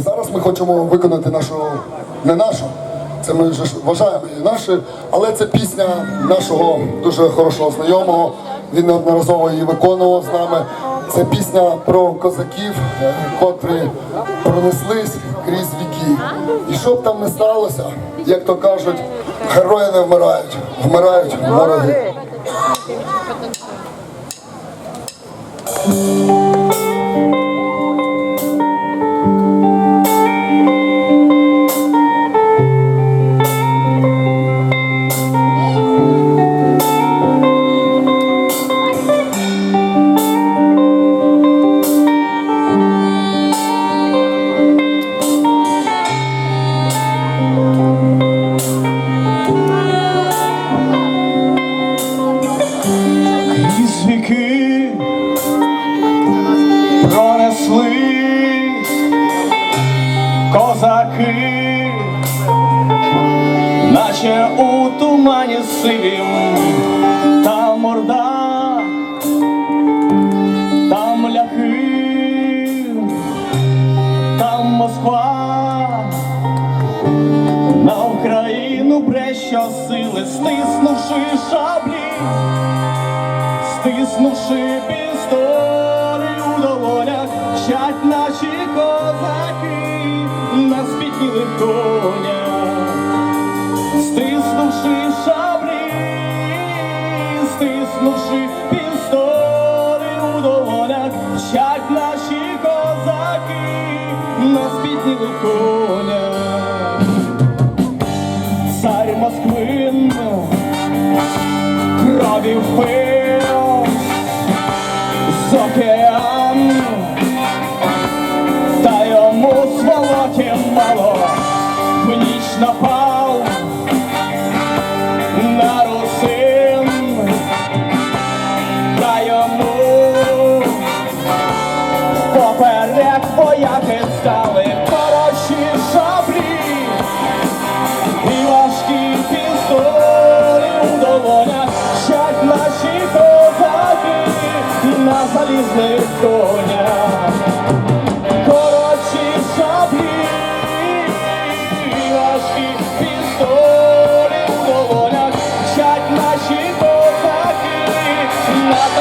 Зараз ми хочемо виконати нашу, не нашу, це ми вже вважаємо її нашою, але це пісня нашого дуже хорошого знайомого. Він неодноразово її виконував з нами. Це пісня про козаків, е, котрі пронеслись крізь віки. І що б там не сталося, як то кажуть, герої не вмирають, вмирають вороги. Козаки, наче у тумані сивім, там орда, там ляхи, там Москва, на Україну бреща сили, стиснувши шаблі стиснувши пістолі стиснувши пістолі у долонях, вчать наші козаки на спітнілих конях. Царь Москвин крові впив з океан, та йому сволоті мало,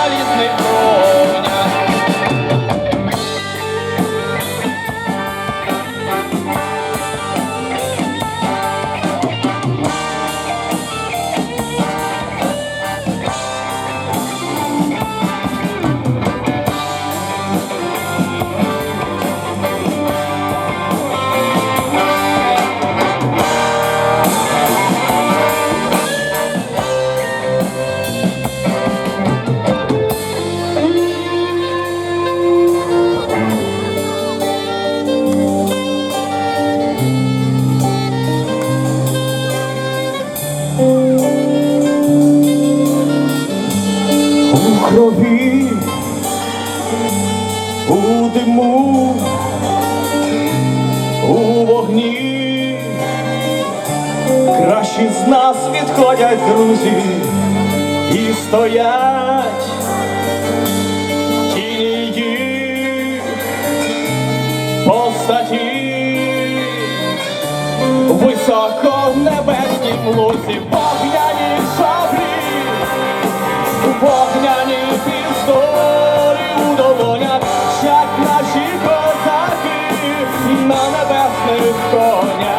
на у крові, у диму, у вогні, кращі з нас відходять друзі і стоять. Тіні їх постаті. Високо в небеснім лузі Щать